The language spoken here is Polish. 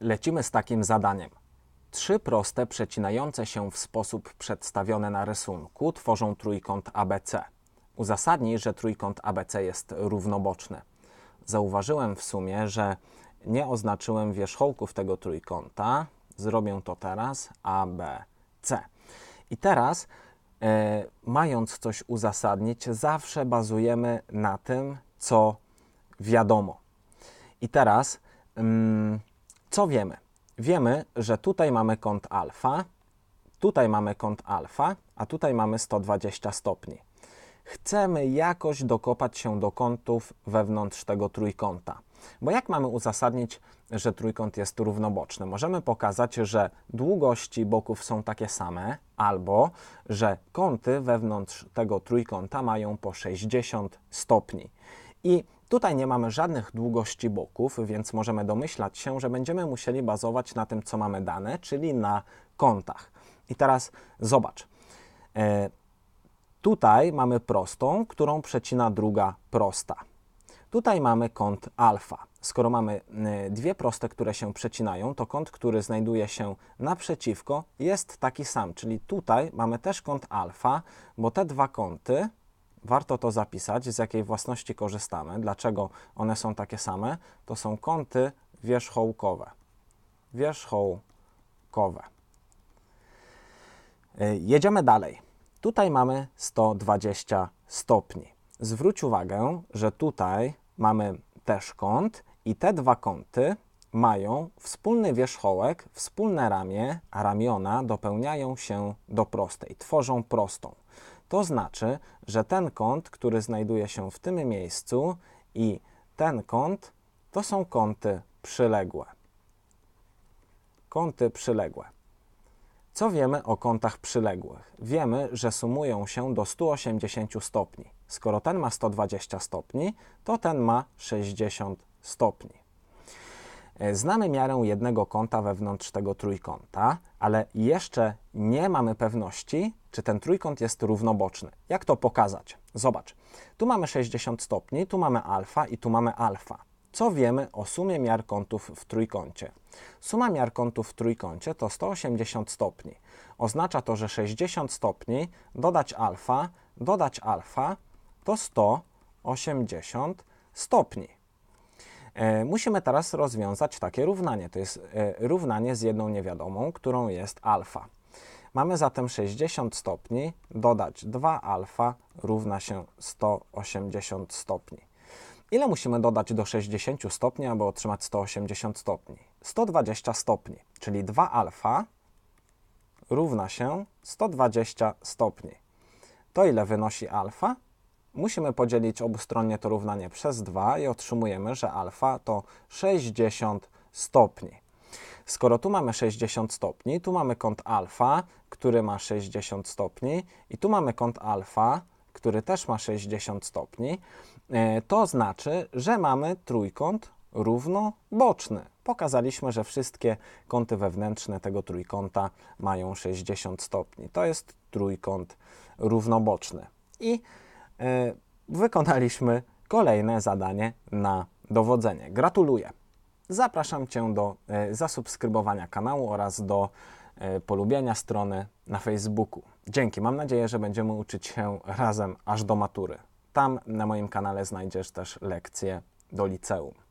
lecimy z takim zadaniem. Trzy proste, przecinające się w sposób przedstawiony na rysunku tworzą trójkąt ABC. Uzasadnij, że trójkąt ABC jest równoboczny. Zauważyłem w sumie, że nie oznaczyłem wierzchołków tego trójkąta. Zrobię to teraz ABC. I teraz, e, mając coś uzasadnić, zawsze bazujemy na tym, co wiadomo. I teraz, mm, co wiemy? Wiemy, że tutaj mamy kąt alfa, tutaj mamy kąt alfa, a tutaj mamy 120 stopni. Chcemy jakoś dokopać się do kątów wewnątrz tego trójkąta. Bo jak mamy uzasadnić, że trójkąt jest równoboczny? Możemy pokazać, że długości boków są takie same, albo że kąty wewnątrz tego trójkąta mają po 60 stopni. I tutaj nie mamy żadnych długości boków, więc możemy domyślać się, że będziemy musieli bazować na tym, co mamy dane, czyli na kątach. I teraz zobacz. E, Tutaj mamy prostą, którą przecina druga prosta. Tutaj mamy kąt alfa. Skoro mamy y, dwie proste, które się przecinają, to kąt, który znajduje się naprzeciwko, jest taki sam. Czyli tutaj mamy też kąt alfa, bo te dwa kąty, warto to zapisać, z jakiej własności korzystamy, dlaczego one są takie same, to są kąty wierzchołkowe. Wierzchołkowe. Y, Jedziemy dalej. Tutaj mamy 120 stopni. Zwróć uwagę, że tutaj mamy też kąt i te dwa kąty mają wspólny wierzchołek, wspólne ramię, a ramiona dopełniają się do prostej, tworzą prostą. To znaczy, że ten kąt, który znajduje się w tym miejscu i ten kąt to są kąty przyległe. Kąty przyległe. Co wiemy o kątach przyległych? Wiemy, że sumują się do 180 stopni. Skoro ten ma 120 stopni, to ten ma 60 stopni. E, Znamy miarę jednego kąta wewnątrz tego trójkąta, ale jeszcze nie mamy pewności, czy ten trójkąt jest równoboczny. Jak to pokazać? Zobacz. Tu mamy 60 stopni, tu mamy alfa i tu mamy alfa. Co wiemy o sumie miar kątów w trójkącie? Suma miar kątów w trójkącie to 180 stopni. Oznacza to, że 60 stopni dodać alfa, dodać alfa to 180 stopni. E, musimy teraz rozwiązać takie równanie. To jest e, równanie z jedną niewiadomą, którą jest alfa. Mamy zatem 60 stopni, dodać 2 alfa równa się 180 stopni. Ile musimy dodać do 60 stopni, aby otrzymać 180 stopni? 120 stopni, czyli 2 alfa równa się 120 stopni. To ile wynosi alfa? Musimy podzielić obustronnie to równanie przez 2 i otrzymujemy, że alfa to 60 stopni. Skoro tu mamy 60 stopni, tu mamy kąt alfa, który ma 60 stopni i tu mamy kąt alfa, który też ma 60 stopni, e, to znaczy, że mamy trójkąt równoboczny. Pokazaliśmy, że wszystkie kąty wewnętrzne tego trójkąta mają 60 stopni. To jest trójkąt równoboczny. I wykonaliśmy kolejne zadanie na dowodzenie. Gratuluję. Zapraszam Cię do e, zasubskrybowania kanału oraz do e, polubienia strony na Facebooku. Dzięki. Mam nadzieję, że będziemy uczyć się razem aż do matury. Tam na moim kanale znajdziesz też lekcje do liceum.